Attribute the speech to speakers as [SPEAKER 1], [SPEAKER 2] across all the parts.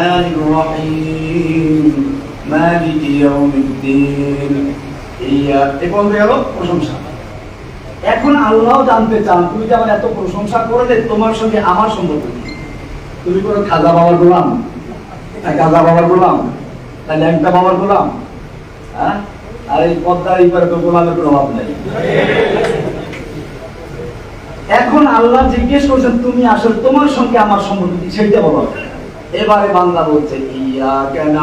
[SPEAKER 1] الرحمن الرحيم مالك يوم الدين إياك এ পর্যন্ত গেল প্রশংসা এখন আল্লাহ জানতে চান তুমি যে আমার এত প্রশংসা করলে তোমার সঙ্গে আমার সম্পর্ক কি? তুমি কোনো খাজা বাবার গোলাম না গাজা বাবার গোলাম না ল্যাংটা বাবার গোলাম হ্যাঁ আর এই পদ্মার এই পারে তো গোলামের কোনো অভাব নেই এখন আল্লাহ জিজ্ঞেস করছেন তুমি আসলে তোমার সঙ্গে আমার সম্পর্ক কি সেইটা বলো এবারে বান্দা বলছে ইয়া কেন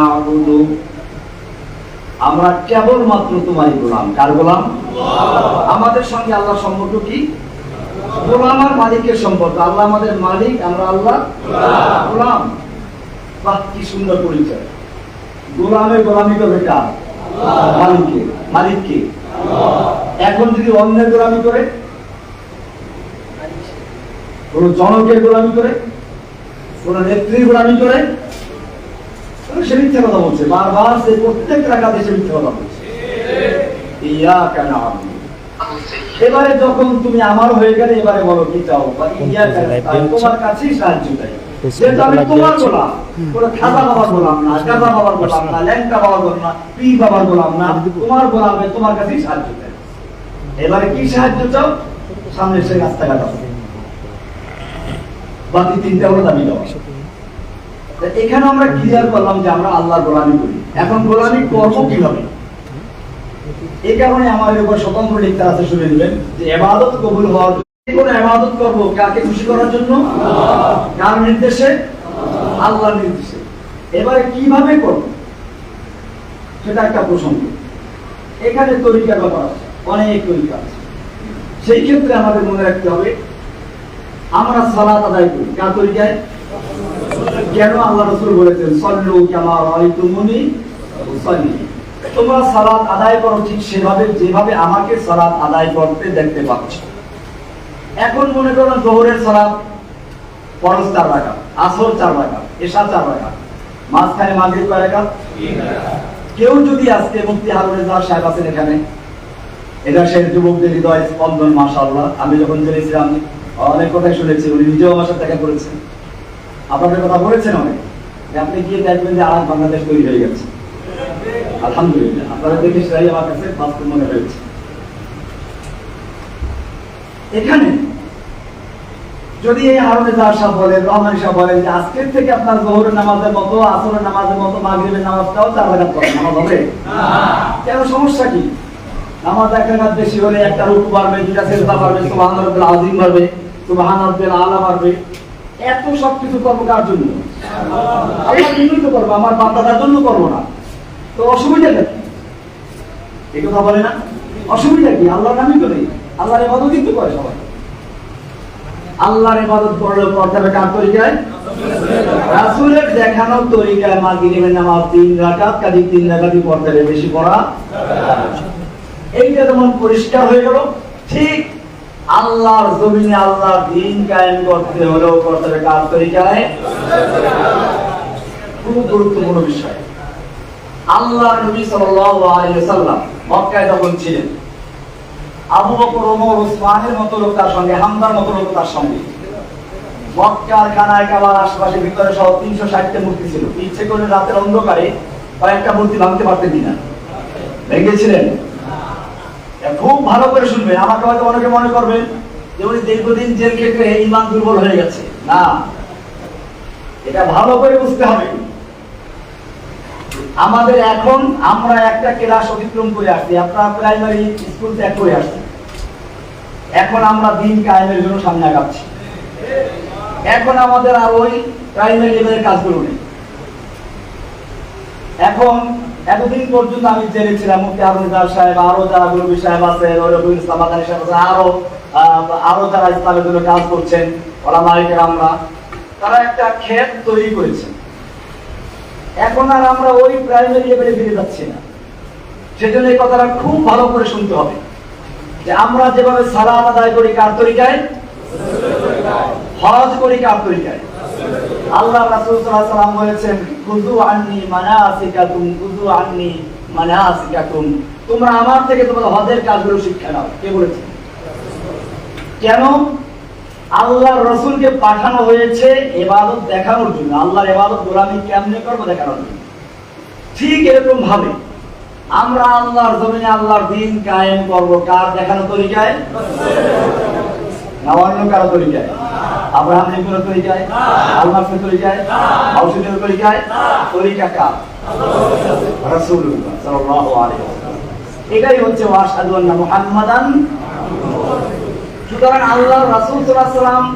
[SPEAKER 1] আমরা কেবলমাত্র তোমারই গোলাম। কার গোলাম? আমাদের সঙ্গে আল্লাহর সম্পর্ক কি? গোলাম আর মালিকের সম্পর্ক। আল্লাহ আমাদের মালিক আমরা আল্লাহ গোলাম। বাহ কি সুন্দর পরিচয়। গোলামের গোলামি করবে কার? মালিককে। মালিককে। এখন যদি অন্যের গোলামি করে কোন জনকের গোলামি করে কোন করে সে মিথ্যে কথা বলছে বারবার সে প্রত্যেক রাখাতে সে মিথ্যে কথা বলছে। ইয়া কেন আমি এবারে যখন তুমি আমার হয়ে গেলে এবারে বলো কি চাও? তোমার কাছেই সাহায্য চাই। যেহেতু আমি তোমার গোলাম কোন খাজা বাবার গোলাম না গাজা বাবার গোলাম না ল্যাংটা বাবার গোলাম না পীর বাবার গোলাম না তোমার গোলামে তোমার কাছেই সাহায্য চাই। এবারে কি সাহায্য চাও? সামনে সে রাস্তাঘাট আছে। বাকি তিনটা হলো দাবি দেওয়া। এখানে আমরা ক্লিয়ার করলাম যে আমরা আল্লাহর গোলামি করি। এখন গোলামি করব কীভাবে? এই কারণে আমাদের উপর স্বতন্ত্র লিখতে আছে, শুনে দিবেন যে এবাদত কবুল হওয়ার কোন এবাদত করব কাকে খুশি করার জন্য? কার নির্দেশে? আল্লাহর নির্দেশে। এবারে কীভাবে করব? সেটা একটা প্রসঙ্গ। এখানে তরিকার ব্যাপার আছে, অনেক তরিকা আছে। সেই ক্ষেত্রে আমাদের মনে রাখতে হবে আমরা সালাত আদায় করি। কার তরিকায় কেন আল্লাহ রসুল বলেছেন, সল্লু কামা রাইতুমুনি উসাল্লি তোমরা সালাত আদায় করো ঠিক সেভাবে, যেভাবে আমাকে সালাত আদায় করতে দেখতে পাচ্ছ। এখন মনে করো জোহরের সালাত, ফরজ চার রাখা আসর চার রাখা এশা চার রাখা মাঝখানে মাগরিব কয় রাখা কেউ যদি আজকে মুফতি হারুন ইসলাম সাহেব আছেন এখানে এটা সে যুবকদের হৃদয় স্পন্দন, মাশাআল্লাহ। আমি যখন জেনেছিলাম অনেক কথাই শুনেছি, উনি নিজেও আমার সাথে দেখা করেছেন। আপনাদের কথা বলেছেন অনেক আপনি গিয়ে দেখবেন যে আর বাংলাদেশ তৈরি হয়ে গেছে। আলহামদুলিল্লাহ, আপনারা দেখে সেটাই আমার কাছে বাস্তব মনে হয়েছে। এখানে যদি এই বলেন, রহমান বলেন যে আজকের থেকে আপনার জোহরের নামাজের মতো, আসরের নামাজের মতো, মাগরিবের নামাজটাও চার রাকাত করেন নামাজ হবে? কেন সমস্যা কি? নামাজ এক বেশি হলে একটা রুকু বাড়বে দুটা সেজদা বাড়বে সুবহান বাড়বে। এত করব কার জন্য? করব, আমার জন্য করব না। তো এই কথা বলে না? অসুবিধা কি? আল্লাহর নামই তো নেই। আল্লাহর ইবাদতই তো করে সবাই। আল্লাহর করলে করতে হবে কার তরিকায়? রাসূলের দেখানো তরিকায় মাগরিবের নামাজ তিন রাকাত, কাজী তিন রাকাতই পড়তে হবে, বেশি পড়া এইটা যেমন পরিষ্কার হয়ে গেল, ঠিক আল্লাহর জমিনে আল্লাহর দিন কায়েম করতে হলেও করতে হবে কার তরিকায় খুব গুরুত্বপূর্ণ বিষয়। আল্লাহ নবী সাল্লাল্লাহু আলাইহি ওয়াসাল্লাম মক্কায় যখন ছিলেন, আবু বকর, ওমর, ওসমানের মতো লোক তার সঙ্গে হামদার মতো লোক তার সঙ্গে। মক্কার খানায় কাবার আশেপাশে ভিতরে সহ তিনশো ষাটটা মূর্তি ছিল। ইচ্ছে করে রাতের অন্ধকারে কয়েকটা মূর্তি ভাঙতে পারতেন কিনা? ভেঙেছিলেন। খুব ভালো করে শুনবেন আমাকে হয়তো অনেকে মনে করবেন যে উনি দীর্ঘদিন জেল খেটে ইমান দুর্বল হয়ে গেছে। না। এটা ভালো করে বুঝতে হবে। আমাদের এখন আমরা একটা ক্লাস অতিক্রম করে আসছি। আপনারা প্রাইমারি স্কুল ত্যাগ করে আসছি। এখন আমরা দিন কায়েমের জন্য সামনে আগাচ্ছি। এখন আমাদের আর ওই প্রাইমারি লেভেলের কাজগুলো নেই। এখন এতদিন পর্যন্ত আমি জেনেছিলাম মুফতি আরুজার সাহেব আরও যারা গুরুবি সাহেব আছে রবিউল ইসলাম আদানি সাহেব আছে, আরও আরও যারা ইসলামের জন্য কাজ করছেন ওরা মালিকের আমরা তারা একটা ক্ষেত তৈরি করেছেন। এখন আর আমরা ওই প্রাইমারি লেভেলে ফিরে যাচ্ছি না। সেজন্য এই কথাটা খুব ভালো করে শুনতে হবে। যে আমরা যেভাবে সালাত আদায় করি, কার তরিকায়? হজ করি, কার তরিকায়? আল্লাহ রাসূল সাল্লাল্লাহু আলাইহি বলেছেন খুযু আন্নি মানাসিকাকুম খুযু আন্নি মানাসিকাকুম। তোমরা আমার থেকে তোমাদের হজের কাজগুলো শিক্ষা নাও। কে বলেছে? কেন? আল্লাহর রসুলকে পাঠানো হয়েছে এবাদত দেখানোর জন্য। আল্লাহর এবাদত গোলামি কেমনে করব দেখানোর জন্য? ঠিক এরকম ভাবে আমরা আল্লাহর জমিনে আল্লাহর দিন কায়েম করব। কার দেখানো তরিকায়? না অন্য কারও তরিকায়। আব্রাহাম লিঙ্কনের তরিকায় আলমাসের তরিকায় হাউসিনের তরিকায় তরিকা কার? রাসূলুল্লাহ সাল্লাল্লাহু আলাইহি এটাই হচ্ছে ওয়াশহাদু আন্না মুহাম্মাদান সুতরাং আল্লাহ রাসূল সাল্লাল্লাহু আলাইহি ওয়াসাল্লাম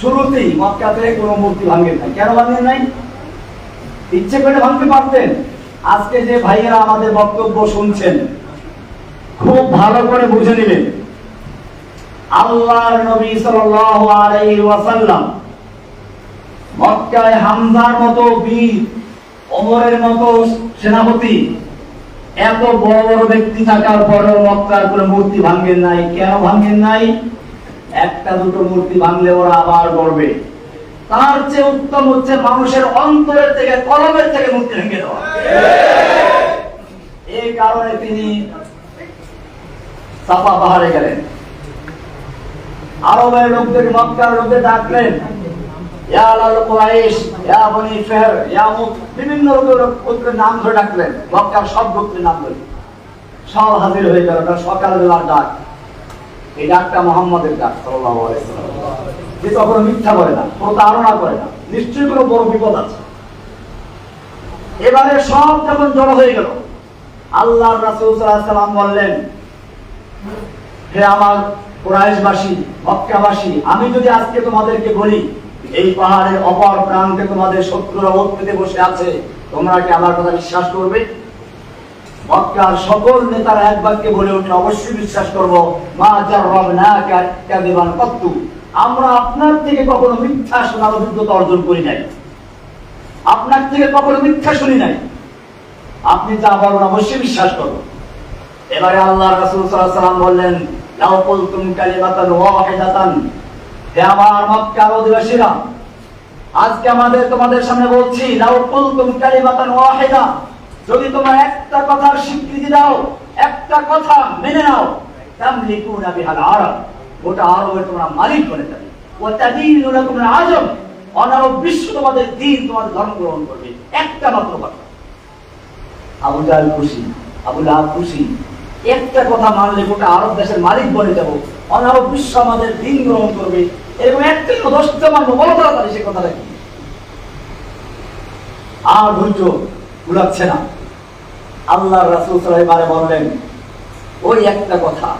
[SPEAKER 1] শুরুতেই মক্কাতে কোনো মূর্তি ভাঙেন নাই। কেন ভাঙেন নাই? ইচ্ছে করে ভাঙতে পারতেন। আজকে যে ভাইয়েরা আমাদের বক্তব্য শুনছেন খুব ভালো করে বুঝে নেবেন আল্লাহর নবী সাল্লাল্লাহু আলাইহি ওয়াসাল্লাম মক্কায় হামজার মতো বীর, ওমরের মতো সেনাপতি, এত বড় বড় ব্যক্তি থাকার পরেও মক্কার কোনো মূর্তি নাই। কেন নাই? একটা দুটো মূর্তি ভাঙলে ওরা আবার গড়বে। তার চেয়ে উত্তম হচ্ছে মানুষের অন্তরের থেকে, কলমের থেকে মূর্তি ভেঙে দেওয়া। এই কারণে তিনি সাফা পাহাড়ে গেলেন। আরবের লোকদের, মক্কার লোকদের ডাকলেন মিথ্যা করে না প্রতারণা করে না, নিশ্চয়ই কোনো বড় বিপদ আছে। এবারে সব যখন জড়ো হয়ে গেল আল্লাহ রাসূল বললেন, হে আমার কুরাইশবাসী, মক্কাবাসী, আমি যদি আজকে তোমাদেরকে বলি, এই পাহাড়ের অপর প্রান্তে তোমাদের শত্রুরা ওত পেতে বসে আছে, তোমরা কি আমার কথা বিশ্বাস করবে? মক্কার সকল নেতারা এক বাক্যে বলে উঠে অবশ্যই বিশ্বাস করব, মা জাররাব না কাদিবান কত্তু আমরা আপনার থেকে কখনো মিথ্যা শোনার অভিজ্ঞতা অর্জন করি নাই। আপনার থেকে কখনো মিথ্যা শুনি নাই। আপনি যা বলেন অবশ্যই বিশ্বাস করব। এবারে আল্লাহ রাসুল আলাইহি সাল্লাম বললেন লাউ কুলতুম কালিমাতান ওয়াহিদাতান। হে আমার মক্কার অধিবাসীরা আজকে আমাদের তোমাদের সামনে বলছি লাউ কুলতুম কালিমাতান ওয়াহিদা। যদি তোমরা একটা কথার স্বীকৃতি দাও, একটা কথা মেনে নাও, তামলিকুনা বিহাল আরব। গোটা আরবের তোমরা মালিক বনে যাবে ওয়া তাদিনু লাকুম আজম। অনারব বিশ্ব তোমাদের দিন, তোমাদের ধর্ম গ্রহণ করবে। একটা মাত্র কথা। আবু জাহেল খুশি আবু লাহাব খুশি একটা কথা মানলে গোটা আরব দেশের মালিক বলে যাব। অনারব বিশ্ব আমাদের দিন গ্রহণ করবে। এরকম একটি দশটা মানবো বলো তাড়াতাড়ি সে কথা লাগবে আর ধৈর্য ভুলাচ্ছে না। আল্লাহ রাসুল সাহেবারে বললেন, ওই একটা কথা।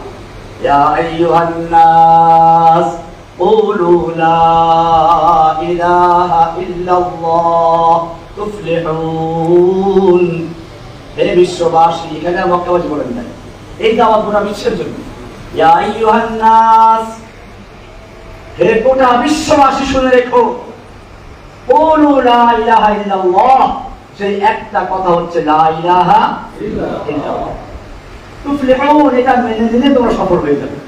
[SPEAKER 1] হে বিশ্ববাসী, এখানে মক্কাবাসী বলেন নাই। এই দাওয়াত গোটা বিশ্বের জন্য। হে গোটা বিশ্ববাসী শুনে রেখো। সেই একটা কথা হচ্ছে এটা মেনে নিলে তোমরা সফল হয়ে যাবে।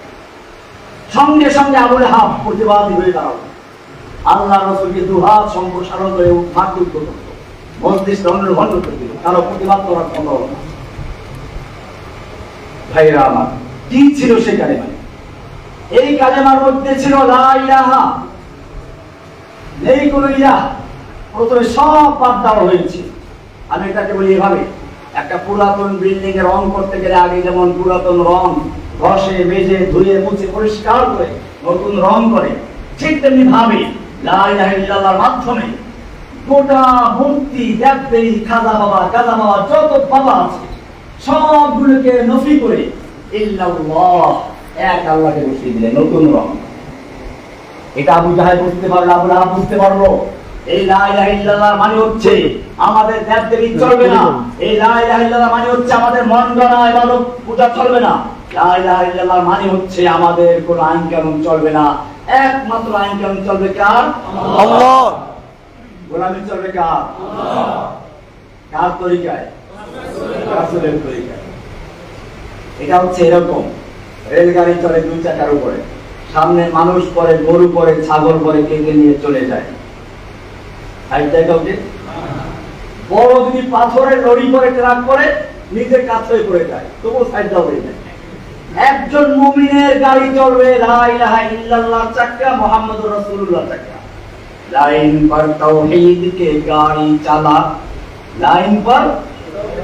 [SPEAKER 1] সঙ্গে সঙ্গে আবুল হাব প্রতিবাদী হয়ে দাঁড়াল আল্লাহ রসুলকে দুহাত সম্প্রসারণ করে উদ্ধার করতো মস্তিষ্ক অন্য ভণ্ড করে প্রতিবাদ করার কথা হলো না। ভাইরা আমার, কি ছিল সেই কালেমা এই কালেমার মধ্যে ছিল নেই কোনো প্রথমে সব বাদ দেওয়া হয়েছে। আমি এটাকে বলি এভাবে, একটা পুরাতন বিল্ডিং রং করতে গেলে আগে যেমন পুরাতন রং ঘষে মেজে ধুয়ে, মুছে, পরিষ্কার করে, নতুন রং করে, ঠিক তেমনি ভাবে লা ইলাহা ইল্লাল্লাহর মাধ্যমে গোটা মূর্তি, দেবদেবী, খাজা বাবা গাজা বাবা, যত বাবা আছে সবগুলোকে নফি করে। ইল্লাল্লাহ এক আল্লাহকে বসিয়ে দিলেন নতুন রং এটা আবু জাহেল বুঝতে পারল আবু লাহাব বুঝতে পারল। এই লা ইলাহা ইল্লাল্লাহর মানে হচ্ছে আমাদের দেবদেবী চলবে না। এই লা ইলাহা ইল্লাল্লাহ মানে হচ্ছে আমাদের মন্ডনা ইবাদত পূজা চলবে না। লা ইলাহা ইল্লাল্লাহর মানে হচ্ছে আমাদের কোনো আইন কানুন চলবে না। একমাত্র আইন কানুন চলবে কার?
[SPEAKER 2] আল্লাহ।
[SPEAKER 1] গোলামি চলবে কার? কার তরিকায়? এটা হচ্ছে এরকম। রেলগাড়ি চলে দুই চাকার উপরে। সামনে মানুষ পরে গরু পরে ছাগল পরে কেঁদে নিয়ে চলে যায়। বড় যদি পাথরের লড়ি করে, ট্রাক করে নিজে কাজ হয়ে পড়ে যায়। তবু সাইড হয়ে যায়। একজন মুমিনের গাড়ি চলবে, লা ইলাহা ইল্লাল্লাহ চাকা মুহাম্মদুর রাসূলুল্লাহ চাকা লাইন পর তাওহীদ কে গাড়ি চালা। লাইন পর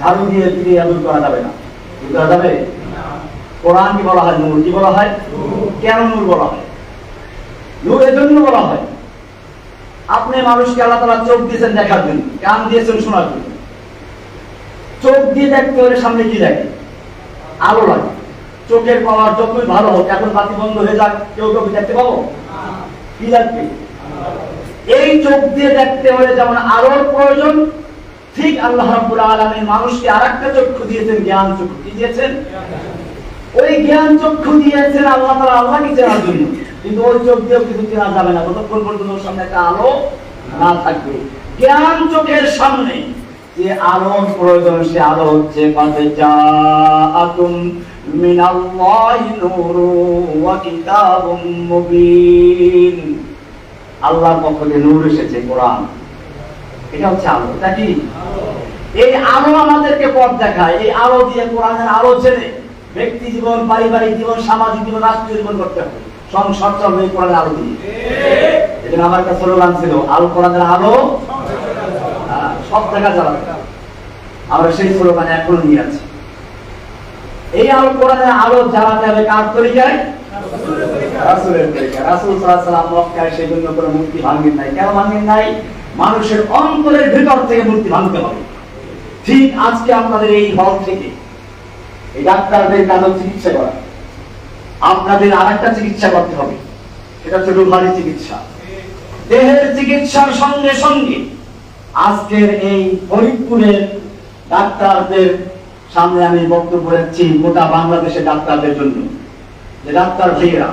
[SPEAKER 1] ঝাড়ু দিয়ে ফিরিয়ে দূর করা যাবে না। দূর করা যাবে? কোরআন কি বলা হয় নূর। কি বলা হয়? কেন নূর বলা হয়? নূর এজন্য বলা হয়। আপনি মানুষকে আল্লাহ তালা চোখ দিয়েছেন দেখার জন্য কান দিয়েছেন শোনার জন্য। চোখ দিয়ে দেখতে হলে সামনে কি দেখে আলো লাগে। চোখের পাওয়ার যতই ভালো হোক এখন বাতি বন্ধ হয়ে যাক কেউ কেউ দেখতে পাবো? কি লাগবে? এই চোখ দিয়ে দেখতে হলে যেমন আলোর প্রয়োজন ঠিক আল্লাহ রাব্বুল আলামিন মানুষকে আরেকটা চক্ষু দিয়েছেন, জ্ঞান চক্ষু। কি দিয়েছেন? ওই জ্ঞান চক্ষু দিয়েছেন আল্লাহ তাআলা, আল্লাহকে চেনার জন্য। কিন্তু ওই চোখ দিয়েও কিছু চেনা যাবে না। ততক্ষণ পর্যন্ত ওর সামনে একটা আলো না থাকবে। জ্ঞান চোখের সামনে যে আলোর প্রয়োজন, সে আলো হচ্ছে কাছে জাআতুম মিনাল্লাহি নূরু ওয়া কিতাবুম মুবিন। আল্লাহর পক্ষ থেকে নূর এসেছে, কোরআন। এটা হচ্ছে আলো এটা কি এই আলো আমাদেরকে পথ দেখায়, এই আলো দিয়ে কোরআনের আলো জেনে ব্যক্তি জীবন, পারিবারিক জীবন, সামাজিক জীবন, রাষ্ট্রীয় জীবন করতে হবে। সংসার চলবে এই কোরআনের আলো দিয়ে। এজন্য আমার একটা স্লোগান ছিল, আলো কোরআনের আলো সব দেখা যাবে। আমরা সেই স্লোগানে এখনও নিয়ে আছি। এই আলো কোরআনের আলো জ্বালাতে হবে কার তরিকায়? রাসূলের তরিকা রাসূল সাল্লাল্লাহু আলাইহি ওয়াসাল্লাম মক্কায় সেই জন্য কোনো মূর্তি ভাঙেন নাই। কেন ভাঙেন নাই? মানুষের অন্তরের ভিতর থেকে মূর্তি ভাঙতে হবে। ঠিক আজকে আপনাদের এই হল থেকে এই ডাক্তারদের কাজ চিকিৎসা করা। আপনাদের আর একটা চিকিৎসা করতে হবে। সেটা হচ্ছে রুহানি চিকিৎসা। দেহের চিকিৎসার সঙ্গে সঙ্গে আজকের এই ফরিদপুরের ডাক্তারদের সামনে আমি বক্তব্য রাখছি, গোটা বাংলাদেশের ডাক্তারদের জন্য। যে ডাক্তার ভাইয়েরা